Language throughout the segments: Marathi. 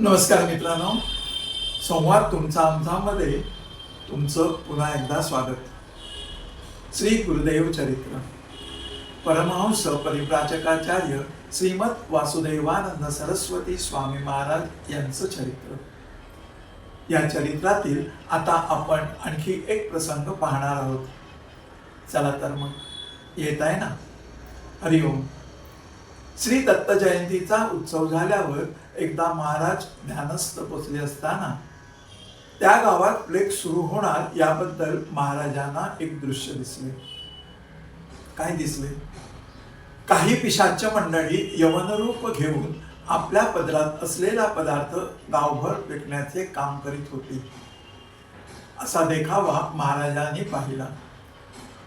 नमस्कार मित्रांनो. संवाद तुमचा आमचामध्ये तुमचं पुन्हा एकदा स्वागत. श्री गुरुदेव चरित्र. परमहंस परिप्राजकाचार्य श्रीमद वासुदेवानंद सरस्वती स्वामी महाराज यांचं चरित्र. या चरित्रातील आता आपण आणखी एक प्रसंग पाहणार आहोत. चला तर मग येत आहे ना? हरिओम. श्री दत्त जयंतीचा उत्सव झाल्यावर एकदा महाराज ध्यानस्थ पोचले असताना त्या गावात प्लेग सुरू होणार याबद्दल महाराजांना एक दृश्य दिसले. काय दिसले? काही पिशाच्य मंडळी यवनरूप घेऊन आपल्या पदरात असलेला पदार्थ गावभर फेकण्याचे काम करीत होते. असा देखावा महाराजांनी पाहिला.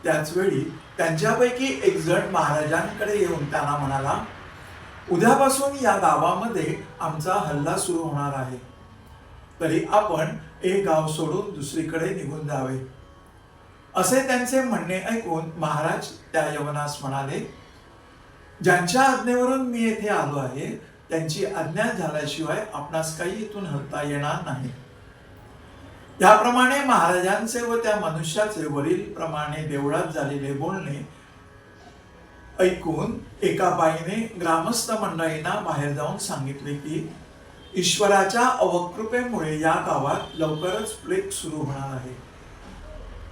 त्याच वेळी त्यांच्यापैकी एक जण महाराजांकडे येऊन त्यांना म्हणाला उद्यापासून या गावामध्ये आमचा हल्ला सुरू होणार आहे. तरी आपण एक गाव सोडून दुसरीकडे निघून जावे. असे त्यांचे म्हणणे ऐकून महाराज त्या यवनास म्हणाले ज्यांच्या आज्ञेवरून मी येथे आलो आहे त्यांची आज्ञा झाल्याशिवाय आपणास काही इथून हलता येणार नाही. त्याप्रमाणे महाराजांचे व त्या मनुष्याचे वरील प्रमाणे देवळात झालेले बोलणे ऐकून एका बाईने ग्रामस्थ मंडळींना बाहेर जाऊन सांगितले की ईश्वराच्या अवकृपेमुळे या गावात लवकरच प्लेग सुरू होणार आहे.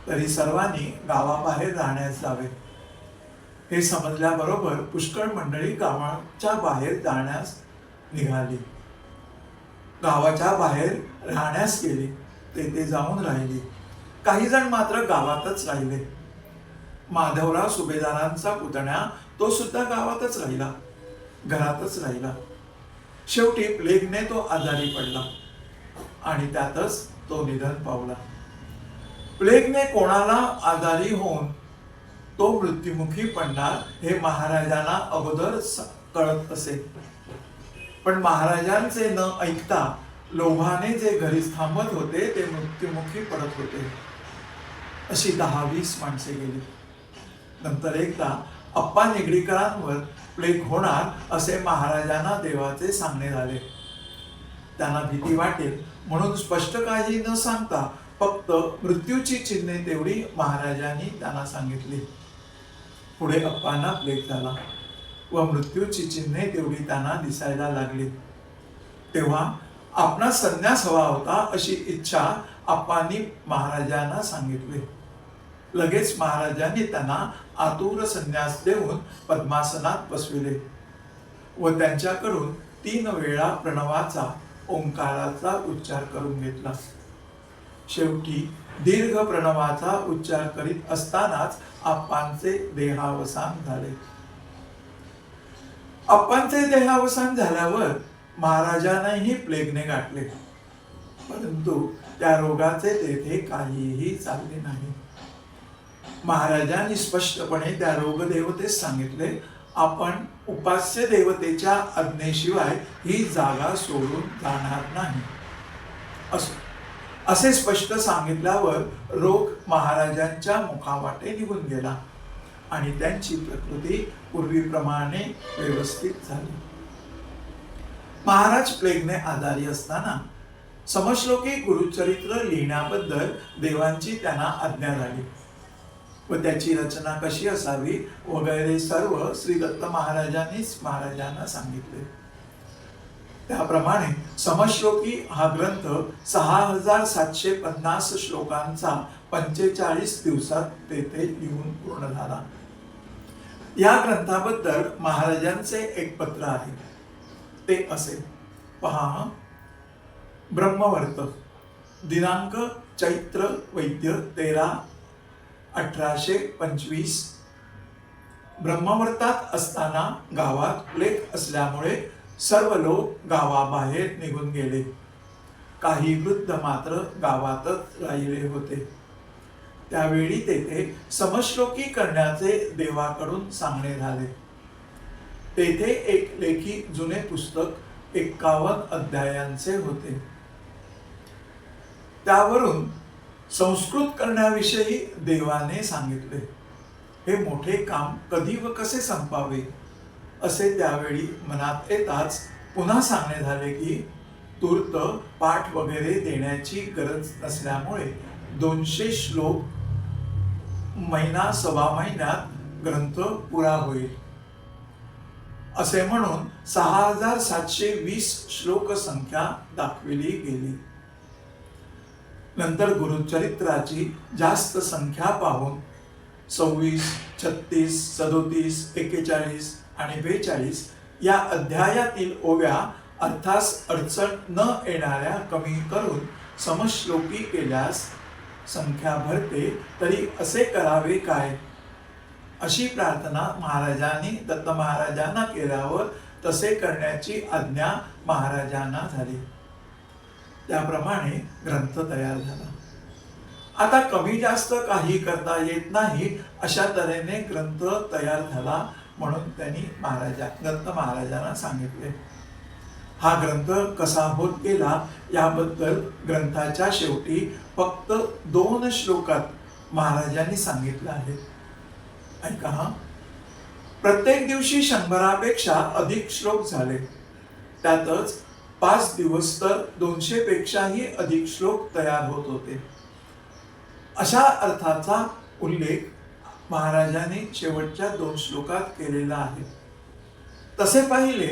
तरी सर्वांनी गावाबाहेर राहण्यास जावे. हे समजल्याबरोबर पुष्कळ मंडळी गावाच्या बाहेर जाण्यास निघाली. गावाच्या बाहेर राहण्यास गेली. तेथे जाऊन राहिली. काही जण मात्र गावातच राहिले. माधवराव सुभेदारांचा पुतण्या तो सुद्धा गावातच राहिला. घरातच राहिला. शेवटी प्लेगने तो आजारी पडला आणि त्यातच तो निधन पावला. प्लेगने कोणाला आजारी होऊन तो मृत्युमुखी पडणार हे महाराजांना अगोदर कळत असे. पण महाराजांचे न ऐकता लोभाने जे घरी थांबत होते ते मृत्युमुखी पडत होते. अशी दहा वीस माणसे गेली. नंतर एकदा अप्पा निगडीकरांवर प्लेग होणार असे महाराजांना देवाचे सांगणे झाले. त्यांना भीती वाटेल म्हणून स्पष्ट काही न सांगता फक्त मृत्यूची चिन्हे तेवढी महाराजांनी त्यांना सांगितली. पुढे अप्पांना प्लेग झाला व मृत्यूची चिन्हे तेवढी त्यांना दिसायला लागली. तेव्हा आपणा संन्यास हवा होता अशी इच्छा आप्पांनी महाराजांना सांगितली. लगेच महाराजांनी त्यांना आतुर संन्यास देऊन पद्मासनात बसविले व त्यांच्याकडून तीन वेळा प्रणवाचा ओंकाराचा उच्चार करून घेतला. शेवटी दीर्घ प्रणवाचा उच्चार करीत असतानाच आप्पांचे देहावसान झाले. आप्पांचे देहावसान झाल्यावर महाराजांनाही प्लेगने गाठले. परंतु त्या रोगाचे तेथे काहीही चालले नाही. महाराजांनी स्पष्टपणे त्या रोगदेवतेस सांगितले आपण उपास्य देवतेच्या आज्ञेशिवाय ही जागा सोडून जाणार नाही. असो असे स्पष्ट सांगितल्यावर रोग महाराजांच्या मुखावाटे निघून गेला आणि त्यांची प्रकृती पूर्वीप्रमाणे व्यवस्थित झाली. महाराज प्लेगने आजारी असताना समश्लोकी गुरुचरित्र लिहिण्याबद्दल देवांची त्यांना आज्ञा झाली. व त्याची रचना कशी असावी वगैरे सर्व श्री दत्त महाराजांनीच महाराजांना सांगितले. त्याप्रमाणे समश्लोकी हा ग्रंथ सहा हजार सातशे पन्नास श्लोकांचा पंचेचाळीस दिवसात तेथे लिहून पूर्ण झाला. या ग्रंथाबद्दल महाराजांचे एक पत्र आहे. ते असे. पहा. ब्रह्मवर्त. दिनांक चैत्र वैद्य तेरा अठराशे पंचवीस. ब्रह्मवर्तात असताना गावात प्लेग असल्यामुळे सर्व लोक गावाबाहेर निघून गेले. काही वृद्ध मात्र गावातच राहिले होते. त्यावेळी तेथे समश्लोकी करण्याचे देवाकडून सांगणे झाले. तेथे एक लेखी जुने पुस्तक एक्कावन्न अध्यायांचे होते. त्यावरून संस्कृत करण्याविषयी देवाने सांगितले. हे मोठे काम कधी व कसे संपावे असे त्यावेळी मनात येताच पुन्हा सांगणे झाले की तूर्त पाठ वगैरे देण्याची गरज नसल्यामुळे दोनशे श्लोक महिना सव्वा महिन्यात ग्रंथ पुरा होईल. असे म्हणून सहा हजार सातशे वीस श्लोक संख्या दाखविली गेली. नंतर गुरुचरित्राची जास्त संख्या पाहून सव्वीस छत्तीस सदोतीस एक्केचाळीस आणि बेचाळीस या अध्यायातील ओव्या अर्थास अडचण न येणाऱ्या कमी करून समश्लोकी केल्यास संख्या भरते तरी असे करावे काय? अशी प्रार्थना महाराजांनी दत्त महाराजांना केल्यावर तसे करण्याची आज्ञा महाराजांना झाली. त्याप्रमाणे ग्रंथ तयार झाला. आता कमी जास्त काही करता येत नाही अशा तऱ्हेने ग्रंथ तयार झाला म्हणून त्यांनी महाराजा दत्त महाराजांना सांगितले. हा ग्रंथ कसा होत गेला याबद्दल ग्रंथाच्या शेवटी फक्त दोन श्लोकात महाराजांनी सांगितलं आहे. ऐका हा. प्रत्येक दिवशी शंभरापेक्षा अधिक श्लोक झाले. त्यातच पाच दिवस तर दोनशे पेक्षाही अधिक श्लोक तयार होत होते. अशा अर्थाचा उल्लेख महाराजांनी शेवटच्या दोन श्लोकात केलेला आहे. तसे पाहिले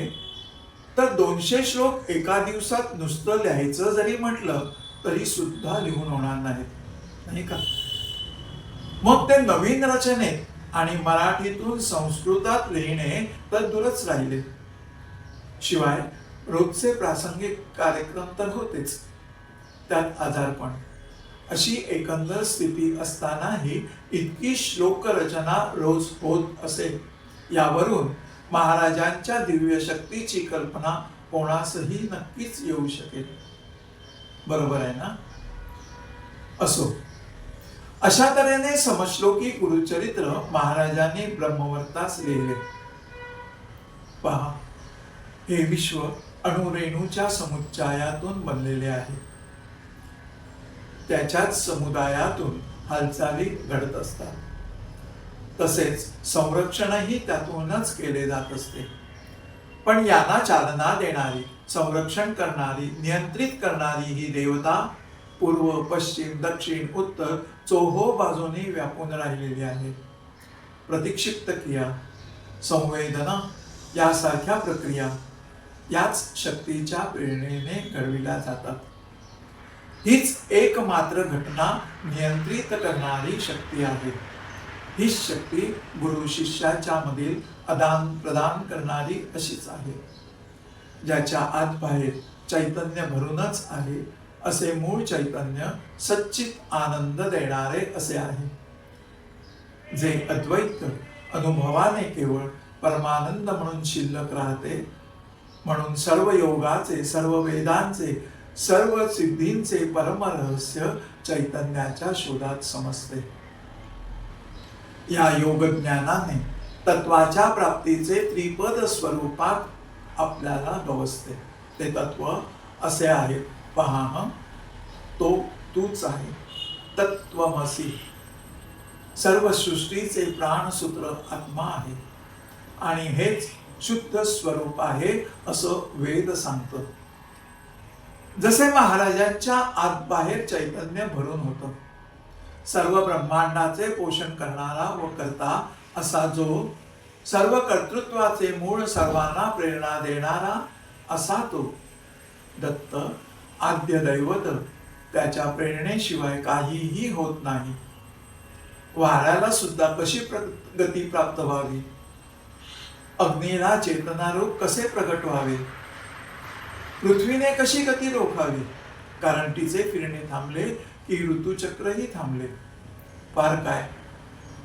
तर दोनशे श्लोक एका दिवसात नुसतं लिहायचं जरी म्हटलं तरी सुद्धा लिहून होणार नाहीत. नाही का? मग ते नवीन रचनेत आणि मराठीतून संस्कृतात लिहिणे तर दूरच राहिले. शिवाय रोजचे प्रासंगिक कार्यक्रम तर होतेच. त्यात आजारपण अशी एकंदर स्थिती असतानाही इतकी श्लोक रचना रोज होत असे. यावरून महाराजांच्या दिव्य शक्तीची कल्पना कोणासही नक्कीच येऊ शकेल. बरोबर आहे ना? असो. अशा तऱ्हेने समश्लोकी गुरुचरित्र महाराजांनी ब्रह्मवर्तास लिहिले. पहा. हे विश्व अणुरेणूच्या समुच्चयातून बनलेले आहे. त्याच्याच समुदायातून हालचाली घडत असतात. तसेच संरक्षणही त्यातूनच केले जात असते. पण यांना चालना देणारी संरक्षण करणारी नियंत्रित करणारी ही देवता पूर्व पश्चिम दक्षिण उत्तर चोहो बाजूने व्यापून राहिलेली आहे. प्रतिक्षिप्त क्रिया संवेदना यासारख्या प्रक्रिया याच शक्तीच्या प्रेरणेने घडविल्या जातात. हीच एकमात्र घटना नियंत्रित करणारी शक्ती आहे. ही शक्ती गुरु शिष्याच्या मधील आदान प्रदान करणारी अशीच आहे. ज्याच्या आत बाहेर चैतन्य भरूनच आहे असे मूळ चैतन्य सच्चित आनंद देणारे असे आहे. जे अद्वैत अनुभवाने केवळ परमानंद म्हणून शिल्लक राहते म्हणून सर्व योगाचे सर्व वेदांचे सर्व सिद्धींचे परम रहस्य चैतन्याच्या शोधात समजते. या योग ज्ञानाने तत्वाच्या प्राप्तीचे त्रिपद स्वरूपात आपल्याला गवसते ते तत्व असे आहे पहा तो तूच आहे. तत्वमसी सर्व सृष्टीचे प्राणसूत्र आत्मा आहे. आणि हेच शुद्ध स्वरूप आहे असं वेद सांगतो. जसे महाराजांच्या आत बाहेर चैतन्य भरून होतं. सर्व ब्रह्मांडाचे पोषण करणारा व करता असा जो सर्व कर्तृत्वाचे मूळ सर्वांना प्रेरणा देणारा असा तो दत्त आद्य दैवत त्याच्या प्रेरणेशिवाय काहीही होत नाही. वाऱ्याला सुद्धा कशी प्रगती प्राप्त व्हावी? अग्नीला चेतनारूप कसे प्रकट व्हावे? पृथ्वीने कशी गती रोखावी कारण तिचे फिरणे थांबले की ऋतुचक्रही थांबले. फार काय?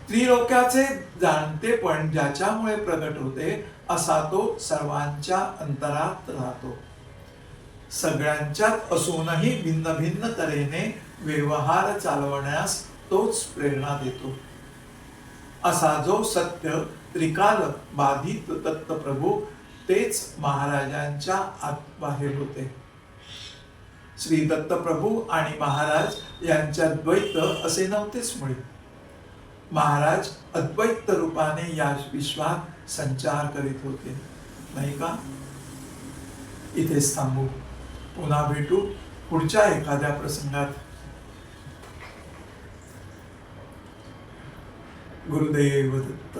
त्रिलोक्याचे जाणते पण ज्याच्यामुळे प्रकट होते असा तो सर्वांच्या अंतरात राहतो. सगळ्यांच्यात असूनही भिन्न भिन्न तऱ्हेने व्यवहार चालवण्यास तोच प्रेरणा देतो. असा जो सत्य त्रिकाल बाधित दत्तप्रभू तेच महाराजांच्या आत बाहेर होते. श्री दत्तप्रभू आणि महाराज यांच्या द्वैत असे नव्हतेच मुळे. महाराज अद्वैत रूपाने या विश्वात संचार करीत होते. नाही का? इथेच थांबू. पुन्हा भेटू पुढच्या एखाद्या प्रसंगात. गुरुदेव दत्त